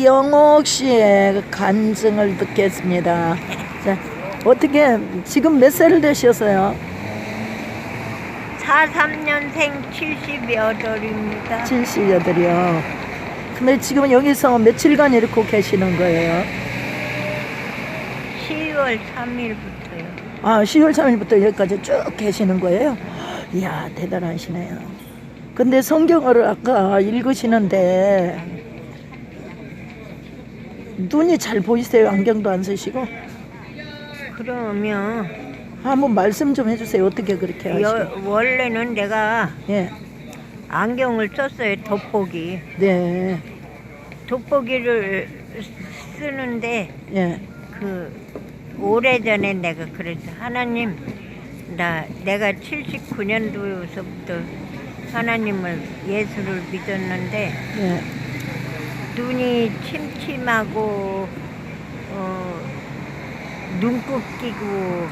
영옥 씨의 간증을 듣겠습니다. 자, 어떻게 지금 몇 살 되셨어요? 43년생 78입니다. 78이요. 근데 지금 여기서 며칠간 이렇게 계시는 거예요? 10월 3일부터요. 아, 10월 3일부터 여기까지 쭉 계시는 거예요? 이야, 대단하시네요. 근데 성경을 아까 읽으시는데 눈이 잘 보이세요? 안경도 안 쓰시고? 그러면 한번 말씀 좀 해주세요. 어떻게 그렇게 하시고? 여, 원래는 내가 예, 안경을 썼어요. 돋보기. 네, 돋보기를 쓰는데 예, 그 오래전에 내가 그랬어. 하나님 나 내가 79년도서부터 하나님을 예수를 믿었는데 예, 눈이 침침하고 어, 눈곱 끼고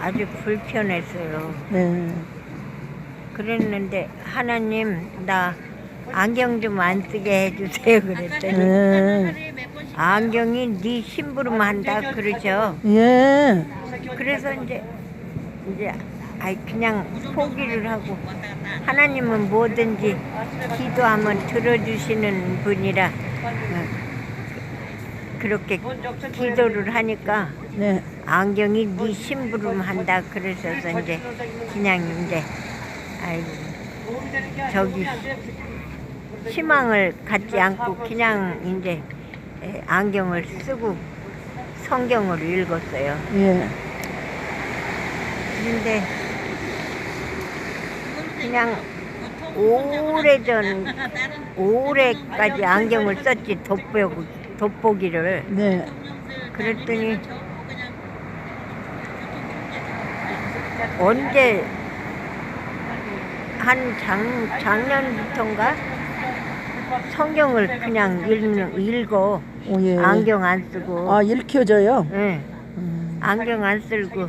아주 불편했어요. 네, 그랬는데 하나님 나 안경 좀 안 쓰게 해주세요 그랬더니 네, 안경이 네 심부름 한다 그러죠. 예, 그래서 이제 이제 아이 그냥 포기를 하고 하나님은 뭐든지 기도하면 들어주시는 분이라 어, 그렇게 기도를 하니까 네, 안경이 네 심부름 한다 그러셔서 이제 그냥 이제 아이고 저기 희망을 갖지 않고 그냥 이제 에, 안경을 쓰고 성경을 읽었어요. 예, 근데 그냥 오래전 오래까지 안경을 썼지 돋보기 돋보기를 네, 그랬더니 언제 한 작, 작년부터인가 성경을 그냥 읽는, 읽어 오, 예. 안경 안 쓰고 아, 읽혀져요? 예. 음, 안경 안 쓰고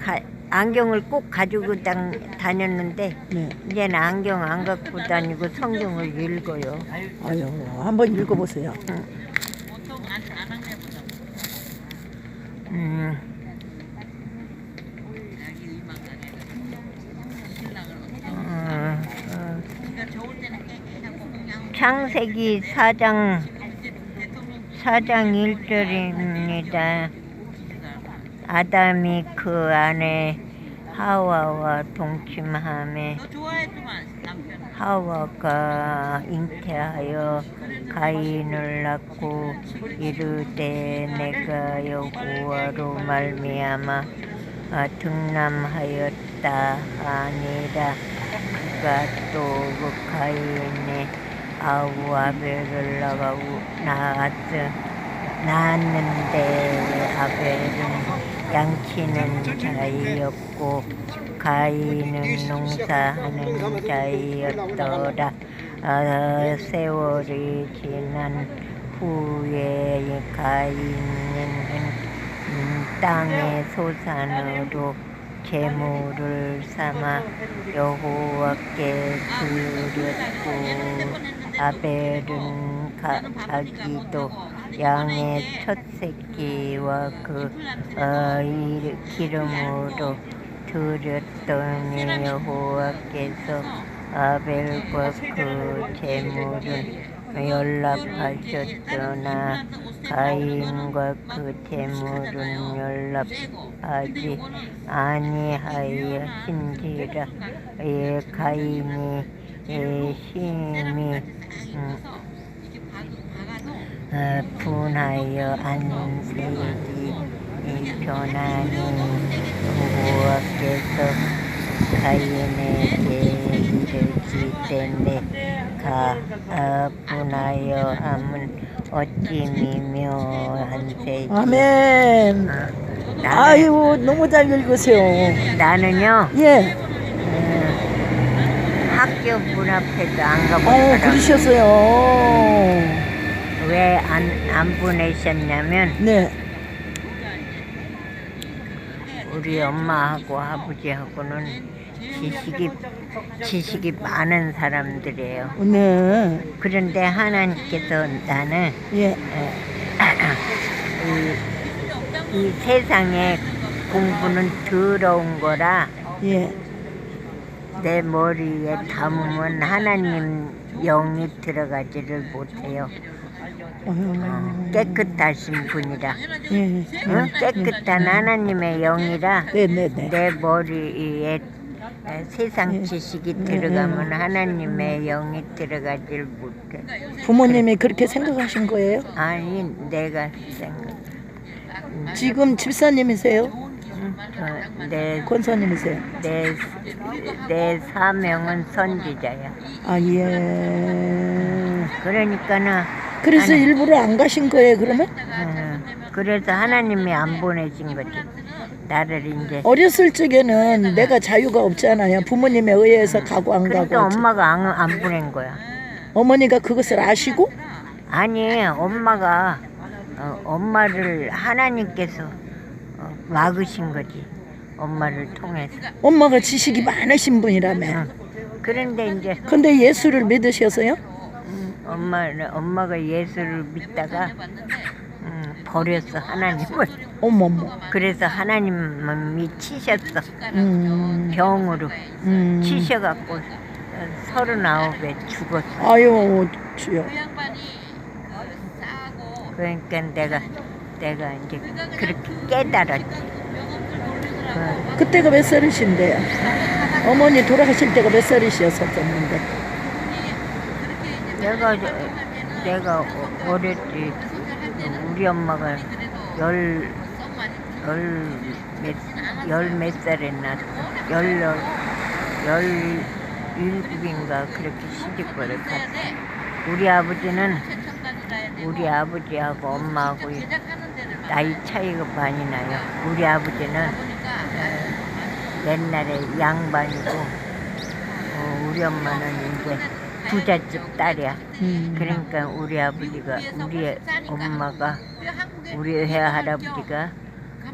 가, 안경을 꼭 가지고 다, 다녔는데 네, 이제는 안경 안 갖고 다니고 성경을 읽어요. 아유, 한번 읽어보세요. 음. 어, 어. 창세기 4장 4장 1절입니다. 아담이 그 안에 하와와 동침함에 하와가 잉태하여 가인을 낳고 이르되 내가 여호와로 말미암아 아, 등남하였다 아니라. 그가 또그 가인의 아우 아벨을 낳았으 낳았는데 아벨은 양치는 자이었고 가인은 농사하는 자이었더라 아, 세월이 지난 후에 가인은 음, 땅의 소산으로 재물을 삼아 여호와께 드렸고 아벨은 가, 자기도 양의 첫 새끼와 그 어, 이- 기름으로 드렸더니 여호와께서 아벨과 그 재물은 연락하셨으나 가인과 그 재물은 연락하지 아니하였은지라. 예, 가인이 예, 심히 음, 어, 분하여 안색이 이 변하니 여호와께서 가인에게 이르기 때문에 가 어, 분하여 함은 어찌 미묘한세지 아멘. 나는, 아유, 너무 잘 읽으세요. 나는요 예, 음, 학교 문 앞에도 안 아유, 가보더라고 그러셨어요. 왜 안 안 보내셨냐면 네, 우리 엄마하고 아버지하고는 지식이 지식이 많은 사람들이에요. 네. 그런데 하나님께서 나는 예. 에, 이, 이 세상에 공부는 더러운 거라 예. 내 머리에 담으면 하나님 영이 들어가지를 못해요. 어, 깨끗하신 분이라 예. 응? 깨끗한 하나님의 영이라 네네네. 내 머리에 세상 지식이 들어가면 하나님의 영이 들어가질 못해. 부모님이 그렇게 생각하신 거예요? 아니 내가 생각. 지금 집사님이세요? 응? 어, 내, 권사님이세요? 내, 내 사명은 선지자야. 아 예. 그러니까는 그래서 아니. 일부러 안 가신 거예요 그러면? 어, 그래서 하나님이 안 보내신 거지. 나를 이제. 어렸을 적에는 내가 자유가 없잖아요. 부모님에 의해서 가고 안 가고. 그러니까 엄마가 안, 안 보낸 거야. 어머니가 그것을 아시고 아니 엄마가 어, 엄마를 하나님께서 어, 막으신 거지 엄마를 통해서 엄마가 지식이 많으신 분이라며. 응. 그런데 이제 근데 예수를 믿으셔서요? 음, 엄마는 엄마가 예수를 믿다가 음, 버렸어 하나님을 어머머. 그래서 하나님이 치셨어 음. 병으로 음. 치셔갖고 어, 서른아홉에 죽었어 아유 주여. 그러니까 내가 내가 이제 그렇게 깨달았지 그, 그때가 몇 살이신데요? 어머니 돌아가실 때가 몇 살이셨었는데? 내가 저- 내가 어- 어렸지. 우리 엄마가 열 열몇열몇 살에 낳았어. 열열 열 일곱인가 그렇게 시집거를 갔어. 우리 아버지는 우리 아버지하고 엄마하고 나이 차이가 많이 나요. 우리 아버지는 어, 옛날에 양반이고 어, 우리 엄마는 이제 부잣집 딸이야 음. 그러니까 우리 아버지가 우리 엄마가 우리 할아버지가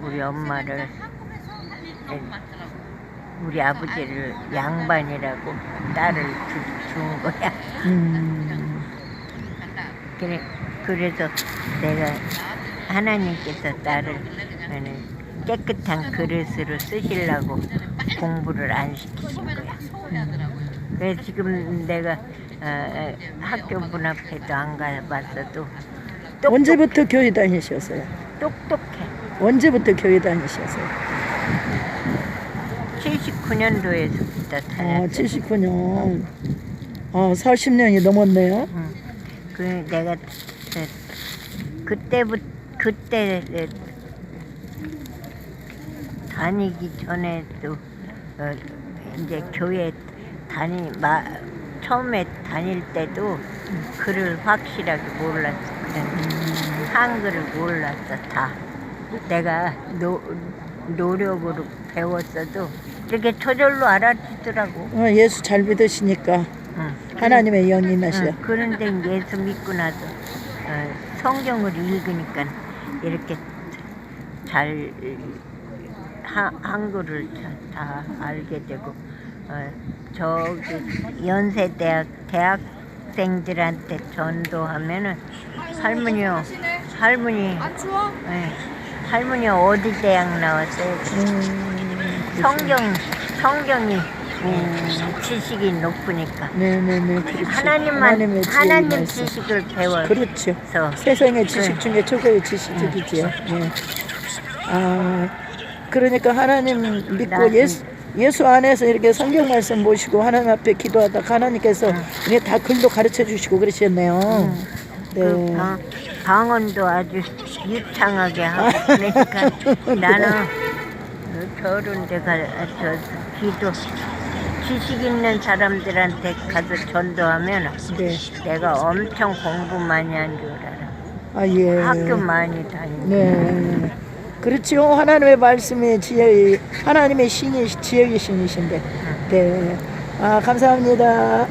우리 엄마를 우리 아버지를 양반이라고 딸을 주, 준 거야. 음. 그래 그래서 내가 하나님께서 나는 깨끗한 그릇으로 쓰시려고 공부를 안 시키신 거야. 그래서 지금 내가 어, 학교 문 앞에도 안 가봤어도 똑, 언제부터 교회 다니셨어요? 똑똑해. 언제부터 교회 다니셨어요? 79년도에서부터 어, 다녔어. 79년. 어, 40년이 넘었네요. 응. 그 내가 그, 그때부터 그때 에, 다니기 전에도 어, 이제 교회 다니 마, 처음에 다닐 때도 글을 확실하게 몰랐어. 그냥 한글을 몰랐어 다. 내가 노, 노력으로 배웠어도 이렇게 저절로 알아듣더라고. 어, 예수 잘 믿으시니까 응. 하나님의 영이 나시죠. 응, 그런데 예수 믿고 나서 어, 성경을 읽으니까 이렇게 잘 하, 한글을 다, 다 알게 되고 어, 저기 연세대학 대학생들한테 전도하면은 할머니요 할머니 예, 할머니 어디 대학 나왔어요? 성경 성경이 음, 지식이 높으니까 네네네. 그렇죠. 하나님만 하나님의 하나님 말씀. 지식을 배워서 그렇죠. 세상의 지식 네. 중에 최고의 지식이지요. 예. 아, 그러니까 하나님 믿고 나- 예수 예수 안에서 이렇게 성경 말씀 모시고 하나님 앞에 기도하다 하나님께서 이게 다 글도 가르쳐 주시고 그러셨네요. 그 네. 방, 방언도 아주 유창하게 하고 그러니까 나는 저런 데 가서 기도 지식 있는 사람들한테 가서 전도하면 네. 내가 엄청 공부 많이 한 줄 알아. 아 예. 학교 많이 다니고. 네. 그렇죠. 하나님의 말씀이 지혜, 하나님의 신이 지혜의 신이신데. 네. 아 감사합니다.